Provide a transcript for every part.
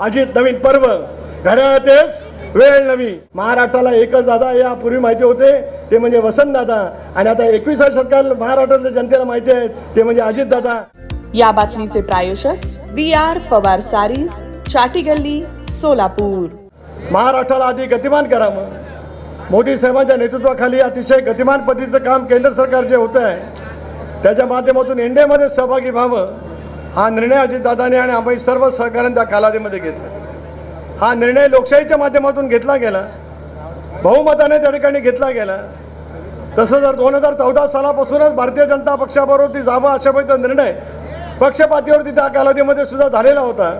अजित नवीन पर्व. घड्याळातेच वेळ नवी. महाराष्ट्राला एकच दादा यापूर्वी माहिती होते ते म्हणजे वसंत दादा. आणि आता एकविसाव्या शतकात महाराष्ट्रातल्या जनतेला माहिती आहेत ते म्हणजे अजित दादा. या बातमीचे प्रायोजक व्ही आर पवार सारीज चाटी गल्ली सोलापूर. महाराष्ट्राला आधी गतिमान करावं मोदी साहेबांच्या नेतृत्वाखाली अतिशय गतिमान पद्धतीचं काम केंद्र सरकार जे होतं आहे त्याच्या माध्यमातून एनडीएमध्ये सहभागी व्हावं. हा निर्णय अजितदादाने आणि आम्ही सर्व सहकार्याने त्या कालावधीमध्ये घेतला. हा निर्णय लोकशाहीच्या माध्यमातून घेतला गेला. बहुमताने त्या ठिकाणी घेतला गेला. तसं जर दोन हजार चौदा सालापासूनच भारतीय जनता पक्षाबरोबर ती जावं अशा पद्धतीचा निर्णय पक्षपातीवरती त्या कालावधीमध्ये सुद्धा झालेला होता.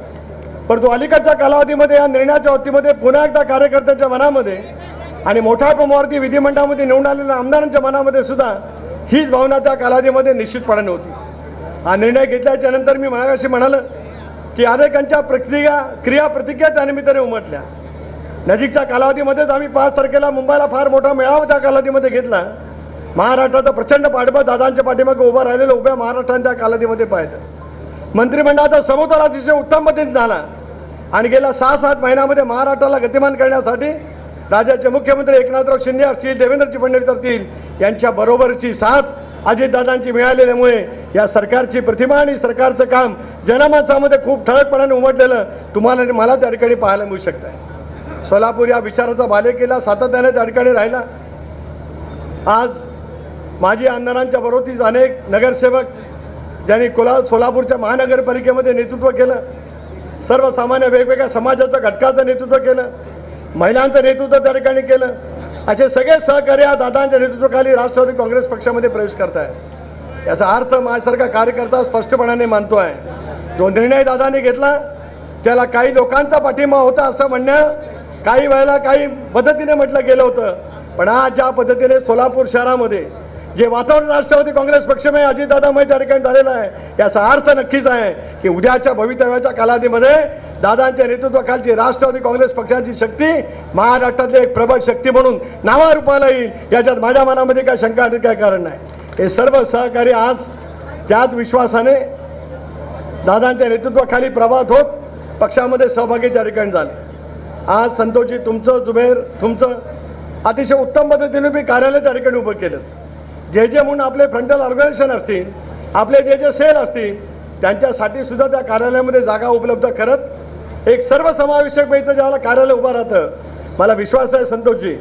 परंतु अलीकडच्या कालावधीमध्ये या निर्णयाच्या बाबतीमध्ये पुन्हा एकदा कार्यकर्त्यांच्या मनामध्ये आणि मोठ्या प्रमाणावरती विधिमंडळामध्ये निवडून आलेल्या आमदारांच्या मनामध्ये सुद्धा हीच भावना त्या कालावधीमध्ये निश्चितपणाने होती हा निर्णय घेतल्याच्या नंतर मी मागाशी म्हणालं की अनेकांच्या प्रतिक्रिया क्रिया प्रतिक्रिया त्या निमित्ताने उमटल्या. नजीकच्या कालावधीमध्येच आम्ही पाच तारखेला मुंबईला फार मोठा मेळावा त्या कालावधीमध्ये घेतला. महाराष्ट्राचा प्रचंड पाठबळ दादांच्या पाठीमागे उभा राहिलेलं उभ्या महाराष्ट्राने त्या कालावधीमध्ये पाहिलं. मंत्रिमंडळाचा समतोल अतिशय उत्तम पद्धतीने झाला आणि गेल्या सहा सात महिन्यामध्ये महाराष्ट्राला गतिमान करण्यासाठी राज्याचे मुख्यमंत्री एकनाथराव शिंदे असतील देवेंद्रजी फडणवीस असतील यांच्या बरोबरची साथ अजितदादांची मिळालेल्यामुळे या सरकारची प्रतिमा आणि सरकारचं काम जनमानसामध्ये खूप ठळकपणाने उमटलेलं तुम्हाला मला त्या ठिकाणी पाहायला मिळू शकतं आहे सोलापूर या विचाराचा बालेकिल्ला सातत्याने त्या ठिकाणी राहिला. आज माजी आमदारांच्या बरोबरीच अनेक नगरसेवक ज्यांनी कोला सोलापूरच्या महानगरपालिकेमध्ये नेतृत्व केलं सर्वसामान्य वेगवेगळ्या समाजाचं घटकाचं नेतृत्व केलं महिलांचं नेतृत्व त्या ठिकाणी केलं असे सगळे सहकार्य दादांच्या नेतृत्वाखाली राष्ट्रवादी काँग्रेस पक्षामध्ये प्रवेश करतायत याचा अर्थ माझ्यासारखा कार्यकर्ता स्पष्टपणाने मानतो आहे जो निर्णय दादाने घेतला त्याला काही लोकांचा पाठिंबा होता असं म्हणणं काही वेळेला काही पद्धतीने म्हटलं गेलं होतं. पण आज ज्या पद्धतीने सोलापूर शहरामध्ये जे वातावरण राष्ट्रवादी काँग्रेस पक्षमय अजितदादामय त्या ठिकाणी झालेलं आहे याचा अर्थ नक्कीच आहे की उद्याच्या भवितव्याच्या कालावधीमध्ये दादांच्या नेतृत्वाखालची राष्ट्रवादी काँग्रेस पक्षाची शक्ती महाराष्ट्रातली एक प्रबळ शक्ती म्हणून नावारूपाला येईल याच्यात माझ्या मनामध्ये काय शंका आणि काय कारण नाही. हे सर्व सहकारी आज त्याच विश्वासाने दादांच्या नेतृत्वाखाली प्रभात होत पक्षामध्ये सहभागी त्या ठिकाणी झाले. आज संतोषजी तुमचं जुबेर तुमचं अतिशय उत्तम पद्धतीने मी कार्यालय त्या ठिकाणी उभं केलं. जे जे म्हणून आपले फ्रंटल ऑर्गनायझेशन असतील आपले जे जे सेल असतील त्यांच्यासाठी सुद्धा त्या कार्यालयामध्ये जागा उपलब्ध करत एक सर्वसमावेशक पैसे ज्याला कार्यालय उभं राहतं. मला विश्वास आहे संतोषजी.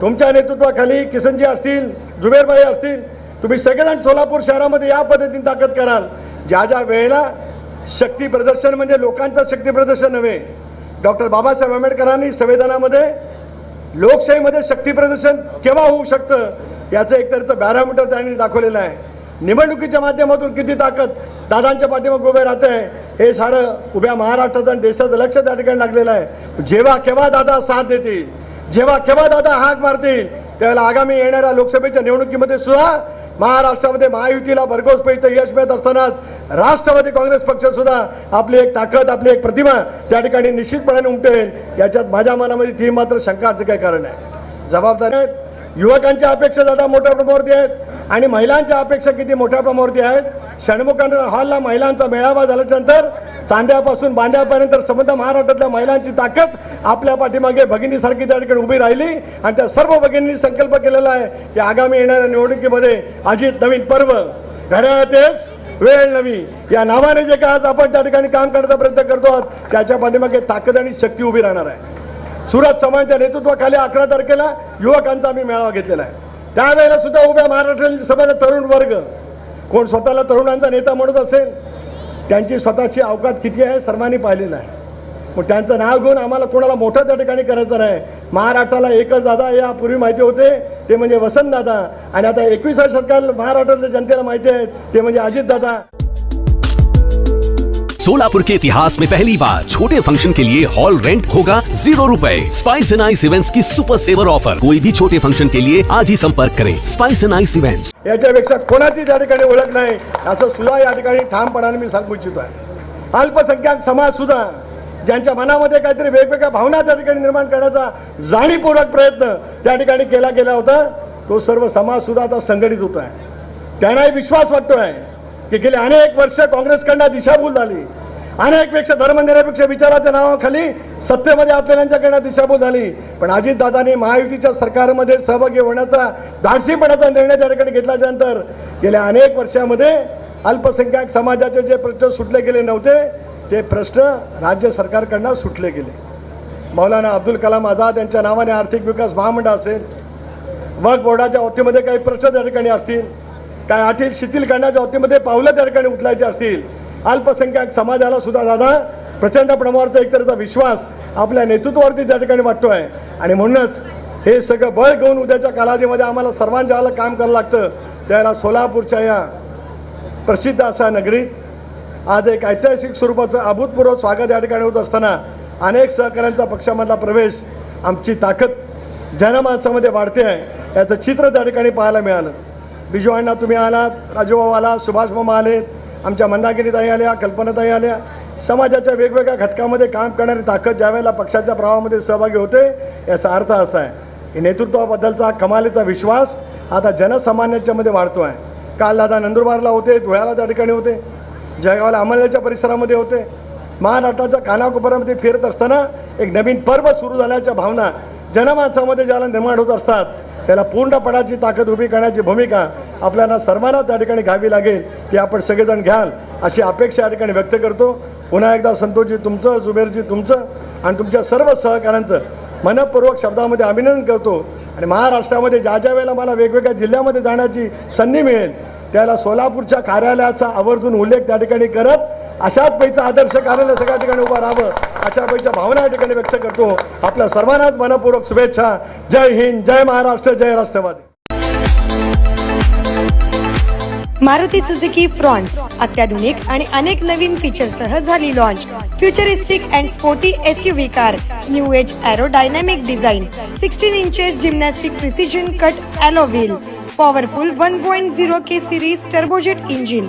तुमच्या नेतृत्वाखाली किसनजी असतील जुबेरबाई असतील तुम्ही सगळेजण सोलापूर शहरामध्ये या पद्धतीने ताकद कराल. ज्या ज्या वेळेला शक्ती प्रदर्शन म्हणजे लोकांचं शक्ती प्रदर्शन नव्हे डॉक्टर बाबासाहेब आंबेडकरांनी संविधानामध्ये लोकशाहीमध्ये शक्ती प्रदर्शन केव्हा होऊ शकतं? याचं एक तरचं पॅरामीटर त्यांनी दाखवलेलं आहे. निवडणुकीच्या माध्यमातून किती ताकद दादांच्या पाठीमागे उभे राहते हे सारं उभ्या महाराष्ट्राचं आणि देशाचं लक्ष त्या ठिकाणी लागलेलं आहे. जेव्हा केव्हा दादा साथ देतील जेव्हा केव्हा दादा हाक मारतील त्यावेळेला आगामी येणाऱ्या लोकसभेच्या निवडणुकीमध्ये सुद्धा महाराष्ट्रामध्ये महायुतीला भरघोस पैसे यश मिळत असतानाच राष्ट्रवादी काँग्रेस पक्ष सुद्धा आपली एक ताकद आपली एक प्रतिमा त्या ठिकाणी निश्चितपणाने उमटेल. याच्यात माझ्या मनामध्ये ती मात्र शंकाचं काही कारण आहे. जबाबदारी आहेत. युवकांच्या अपेक्षा दादा मोठ्या प्रमाणावरती आहेत आणि महिलांच्या अपेक्षा किती मोठ्या प्रमाणावरती आहेत. षण्मुखांना हॉलला महिलांचा मेळावा झाल्यानंतर चांद्यापासून बांध्यापर्यंत संबंध महाराष्ट्रातल्या महिलांची ताकद आपल्या पाठीमागे भगिनीसारखी त्या ठिकाणी उभी राहिली आणि त्या सर्व भगिनींनी संकल्प केलेला आहे की आगामी येणाऱ्या निवडणुकीमध्ये अजित नवीन पर्व. घड्याळातेच वेळ नवी. या नावाने जे काय आज आपण त्या ठिकाणी काम करण्याचा प्रयत्न करतो आहोत त्याच्या पाठीमागे ताकद आणि शक्ती उभी राहणार आहे. सुरत समाजच्या नेतृत्वाखाली अकरा तारखेला युवकांचा आम्ही मेळावा घेतलेला आहे. त्यावेळेला सुद्धा उभ्या महाराष्ट्र समाजाचा तरुण वर्ग कोण स्वतःला तरुणांचा नेता म्हणत असेल त्यांची स्वतःची अवकात किती आहे सर्वांनी पाहिलेलं आहे. मग त्यांचं नाव घेऊन आम्हाला कोणाला मोठं त्या ठिकाणी करायचं नाही. महाराष्ट्राला एकच दादा यापूर्वी माहिती होते ते म्हणजे वसंत दादा आणि आता एकविसाव्या शतकात महाराष्ट्रातल्या जनतेला माहिती आहेत ते म्हणजे अजित दादा सोलापुर के इतिहास में पहली बार छोटे फंक्शन के लिए हॉल रेंट होगा जीरो रूपए। स्पाइस एंड आइस इवेंट्स की सुपर सेवर ऑफर कोई भी छोटे फंक्शन के लिए आज ही संपर्क करें। स्पाइस एंड आइस इवेंट्स याच्यापेक्षा कोणाची त्या ठिकाणी ओळख नाही असं सुद्धा या ठिकाणी ठामपणाने मी सांगू इच्छितो आहे. अल्पसंख्याक समाज सुद्धा ज्यांच्या मनामध्ये काहीतरी वेगवेगळ्या भावना त्या ठिकाणी निर्माण करण्याचा जाणीवपूर्वक प्रयत्न त्या ठिकाणी केला गेला होता तो सर्व समाज सुद्धा आता संघटित होतो आहे त्यांनाही विश्वास वाटतो आहे की गेले अनेक वर्ष काँग्रेसकडनं दिशाभूल झाली. अनेकपेक्षा धर्मनिरपेक्ष विचाराच्या नावाखाली सत्तेमध्ये असलेल्यांच्याकडनं दिशाभूल झाली. पण अजितदादांनी महायुतीच्या सरकारमध्ये सहभागी होण्याचा धाडसीपणाचा निर्णय त्या ठिकाणी घेतल्याच्यानंतर गेल्या अनेक वर्षामध्ये अल्पसंख्याक समाजाचे जे प्रश्न सुटले गेले नव्हते ते प्रश्न राज्य सरकारकडनं सुटले गेले. मौलाना अब्दुल कलाम आझाद यांच्या नावाने आर्थिक विकास महामंडळ असेल वक बोर्डाच्या वतीमध्ये काही प्रश्न त्या ठिकाणी असतील. काय अटी शिथिल करण्याच्या बाबतीमध्ये पावलं त्या ठिकाणी उचलायची असतील अल्पसंख्याक समाजाला सुद्धा दादा प्रचंड प्रमाणावरचा एक विश्वास आपल्या नेतृत्वावरती त्या ठिकाणी वाटतोय. आणि म्हणूनच हे सगळं बळ घेऊन उद्याच्या कालावधीमध्ये आम्हाला सर्वांच्या काम करावं लागतं. त्याला सोलापूरच्या या प्रसिद्ध असा नगरीत आज एक ऐतिहासिक स्वरूपाचं अभूतपूर्व स्वागत या ठिकाणी होत असताना अनेक सहकाऱ्यांचा पक्षामधला प्रवेश आमची ताकद जनमानसामध्ये वाढते आहे. याचं चित्र त्या ठिकाणी पाहायला मिळालं. बिजू अण्णा तुम्ही आलात राजूभाऊ आला सुभाष मामा आले आमच्या मंदागिरीताई आल्या कल्पनाताई आल्या. समाजाच्या वेगवेगळ्या घटकामध्ये काम करणारी ताकद ज्यावेळेला पक्षाच्या प्रवाहामध्ये सहभागी होते याचा अर्थ असा आहे. की नेतृत्वाबद्दलचा कमालीचा विश्वास आता जनसामान्यांच्यामध्ये वाढतो आहे. काल दादा नंदुरबारला होते धुळ्याला त्या ठिकाणी होते जळगावला अमलनेच्या परिसरामध्ये होते. महाराष्ट्राच्या कानाकोपऱ्यामध्ये फिरत असताना एक नवीन पर्व सुरू झाल्याच्या भावना जनमानसामध्ये ज्याला निर्माण होत असतात त्याला पूर्णपणाची ताकद उभी करण्याची भूमिका आपल्याला सर्वांना त्या ठिकाणी घ्यावी लागेल ती आपण सगळेजण घ्याल अशी अपेक्षा या ठिकाणी व्यक्त करतो. पुन्हा एकदा संतोषजी तुमचं जुबेरजी तुमचं आणि तुमच्या सर्व सहकाऱ्यांचं मनपूर्वक शब्दामध्ये अभिनंदन करतो. आणि महाराष्ट्रामध्ये ज्या ज्या वेळेला मला वेगवेगळ्या जिल्ह्यामध्ये जाण्याची संधी मिळेल त्याला सोलापूरच्या कार्यालयाचा आवर्जून उल्लेख त्या ठिकाणी करत अशाच पैचा आदर्श कार्यालय सगळ्या ठिकाणी उभं राहावं अशा पैच्या भावना या ठिकाणी व्यक्त करतो. आपल्या सर्वांनाच मनपूर्वक शुभेच्छा. जय हिंद जय महाराष्ट्र जय राष्ट्रवादी. मारुती सुझुकी फ्रॉन्स अत्याधुनिक आणि अनेक नवीन फीचरसह झाली launch futuristic and sporty S U V car new age aerodynamic design sixteen inches gymnastic precision cut alloy wheel powerful one point zero K series turbojet engine